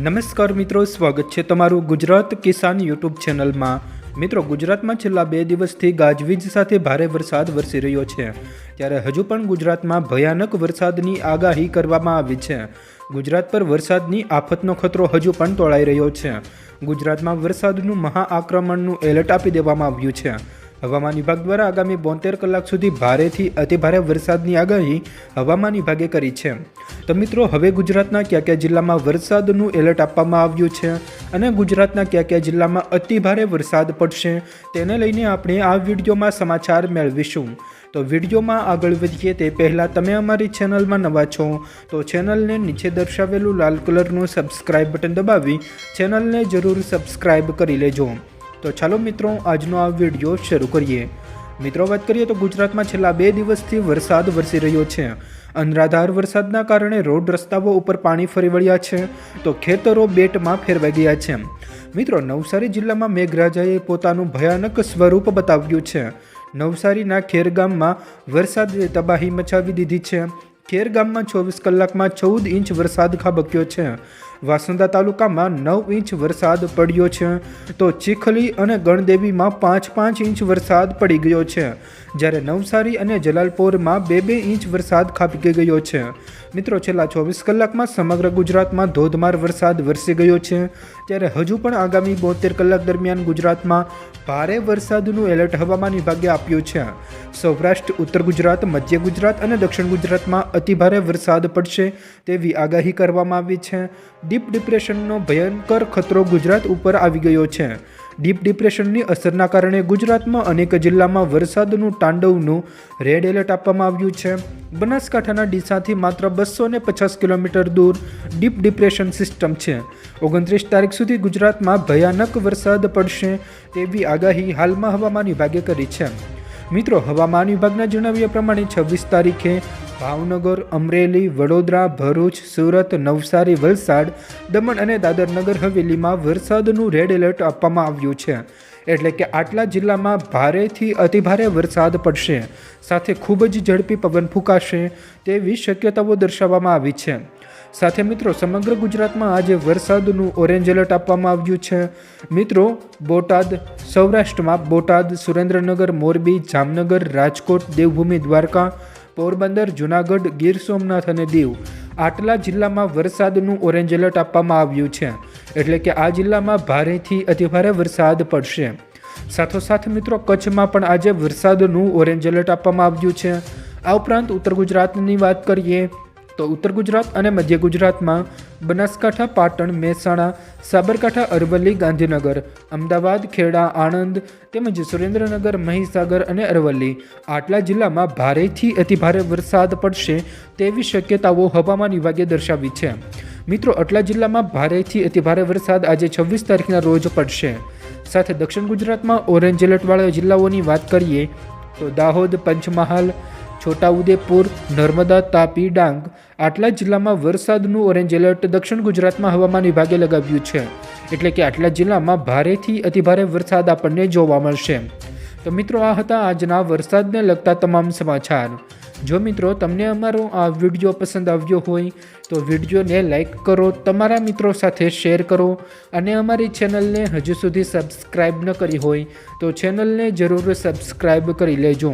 નમસ્કાર મિત્રો, સ્વાગત છે તમારું ગુજરાત કિસાન યુટ્યુબ ચેનલમાં. મિત્રો, ગુજરાતમાં છેલ્લા બે દિવસથી ગાજવીજ સાથે ભારે વરસાદ વરસી રહ્યો છે. ત્યારે હજુ પણ ગુજરાતમાં ભયાનક વરસાદની આગાહી કરવામાં આવી છે. ગુજરાત પર વરસાદની આફતનો ખતરો હજુ પણ તોળાઈ રહ્યો છે. ગુજરાતમાં વરસાદનું મહાઆક્રમણનું એલર્ટ આપી દેવામાં આવ્યું છે. હવામાન વિભાગ દ્વારા આગામી બોતેર કલાક સુધી ભારેથી અતિભારે વરસાદની આગાહી હવામાન વિભાગે કરી છે. તો મિત્રો, હવે ગુજરાતના કયા કયા જિલ્લામાં વરસાદનું એલર્ટ આપવામાં આવ્યું છે અને ગુજરાતના કયા કયા જિલ્લામાં અતિભારે વરસાદ પડશે તેને લઈને આપણે આ વિડીયોમાં સમાચાર મેળવીશું. તો વિડીયોમાં આગળ વધીએ તે પહેલાં તમે અમારી ચેનલમાં નવા છો તો ચેનલને નીચે દર્શાવેલું લાલ કલરનું સબસ્ક્રાઇબ બટન દબાવી ચેનલને જરૂર સબસ્ક્રાઇબ કરી લેજો. તો ચાલો મિત્રો, આજનો આ વીડિયો શરૂ કરીએ. મિત્રો, વાત કરીએ તો ગુજરાતમાં છેલ્લા બે દિવસથી વરસાદ વરસી રહ્યો છે. અનરાધાર વરસાદના કારણે રોડ રસ્તાઓ ઉપર પાણી ફરી વળ્યા છે. તો ખેતરો બેટમાં ફેરવાઈ ગયા છે. મિત્રો, નવસારી જિલ્લામાં મેઘરાજાએ પોતાનું ભયાનક સ્વરૂપ બતાવ્યું છે. નવસારીના ખેરગામમાં વરસાદે તબાહી મચાવી દીધી છે. ખેરગામમાં ચોવીસ કલાકમાં ચૌદ ઇંચ વરસાદ ખાબક્યો છે. વાસંદા તાલુકામાં નવ ઇંચ વરસાદ પડ્યો છે. તો ચીખલી અને ગણદેવીમાં પાંચ પાંચ ઇંચ વરસાદ પડી ગયો છે. જ્યારે નવસારી અને જલાલપોરમાં બે બે ઇંચ વરસાદ ખાબકી ગયો છે. મિત્રો, છેલ્લા ચોવીસ કલાકમાં સમગ્ર ગુજરાતમાં ધોધમાર વરસાદ વરસી ગયો છે. ત્યારે હજુ પણ આગામી બોતેર કલાક દરમિયાન ગુજરાતમાં ભારે વરસાદનું એલર્ટ હવામાન વિભાગે આપ્યું છે. સૌરાષ્ટ્ર, ઉત્તર ગુજરાત, મધ્ય ગુજરાત અને દક્ષિણ ગુજરાતમાં અતિભારે વરસાદ પડશે તેવી આગાહી કરવામાં આવી છે. ડીપ ડિપ્રેશનનો ભયંકર ખતરો ગુજરાત ઉપર આવી ગયો છે. ડીપ ડિપ્રેશનની અસરના કારણે ગુજરાતમાં અનેક જિલ્લામાં વરસાદનું તાંડવનું રેડ એલર્ટ આપવામાં આવ્યું છે. બનાસકાંઠાના ડીસાથી માત્ર બસો ને પચાસ કિલોમીટર દૂર ડીપ ડિપ્રેશન સિસ્ટમ છે. ઓગણત્રીસ તારીખ સુધી ગુજરાતમાં ભયાનક વરસાદ પડશે તેવી આગાહી હાલમાં હવામાન વિભાગે કરી છે. મિત્રો, હવામાન વિભાગના જણાવ્યા પ્રમાણે છવ્વીસ તારીખે ભાવનગર, અમરેલી, વડોદરા, ભરૂચ, સુરત, નવસારી, વલસાડ, દમણ અને દાદર નગર હવેલીમાં વરસાદનું રેડ એલર્ટ આપવામાં આવ્યું છે. એટલે કે આટલા જિલ્લામાં ભારેથી અતિભારે વરસાદ પડશે. સાથે ખૂબ જ ઝડપી પવન ફૂંકાશે તેવી શક્યતાઓ દર્શાવવામાં આવી છે. સાથે મિત્રો, સમગ્ર ગુજરાતમાં આજે વરસાદનું ઓરેન્જ એલર્ટ આપવામાં આવ્યું છે. મિત્રો, બોટાદ સૌરાષ્ટ્રમાં બોટાદ, સુરેન્દ્રનગર, મોરબી, જામનગર, રાજકોટ, દેવભૂમિ, દ્વારકા, પોરબંદર, જુનાગઢ, ગીર સોમનાથ અને દીવ આટલા જિલ્લામાં વરસાદનું ઓરેન્જ એલર્ટ આપવામાં આવ્યું છે. એટલે કે આ જિલ્લામાં ભારેથી અતિભારે વરસાદ પડશે. સાથોસાથ મિત્રો, કચ્છમાં પણ આજે વરસાદનું ઓરેન્જ એલર્ટ આપવામાં આવ્યું છે. આ ઉપરાંત ઉત્તર ગુજરાતની વાત કરીએ તો ઉત્તર ગુજરાત અને મધ્ય ગુજરાતમાં બનાસકાંઠા, પાટણ, મહેસાણા, સાબરકાંઠા, અરવલ્લી, ગાંધીનગર, અમદાવાદ, ખેડા, આણંદ તેમજ સુરેન્દ્રનગર, મહીસાગર અને અરવલ્લી. આટલા જિલ્લામાં ભારેથી અતિભારે વરસાદ પડશે તેવી શક્યતાઓ હવામાન વિભાગે દર્શાવી છે. મિત્રો, આટલા જિલ્લામાં ભારેથી અતિભારે વરસાદ આજે છવ્વીસ તારીખના રોજ પડશે. સાથે દક્ષિણ ગુજરાતમાં ઓરેન્જ એલર્ટવાળા જિલ્લાઓની વાત કરીએ તો દાહોદ, પંચમહાલ, છોટાઉદેપુર, નર્મદા, તાપી, ડાંગ આટલા જિલ્લામાં વરસાદનું ઓરેન્જ એલર્ટ દક્ષિણ ગુજરાતમાં હવામાન વિભાગે લગાવ્યું છે. એટલે કે આટલા જિલ્લામાં ભારેથી અતિભારે વરસાદ આપણને જોવા મળશે. તો મિત્રો, આ હતા આજના વરસાદને લગતા તમામ સમાચાર. જો મિત્રો, તમને અમારો આ વીડિયો પસંદ આવ્યો હોય, તો વિડીયોને લાઇક કરો, તમારા મિત્રો સાથે શેર કરો, અને અમારી ચેનલને હજુ સુધી સબસ્ક્રાઇબ ન કરી હોય, તો ચેનલને જરૂર સબસ્ક્રાઇબ કરી લેજો.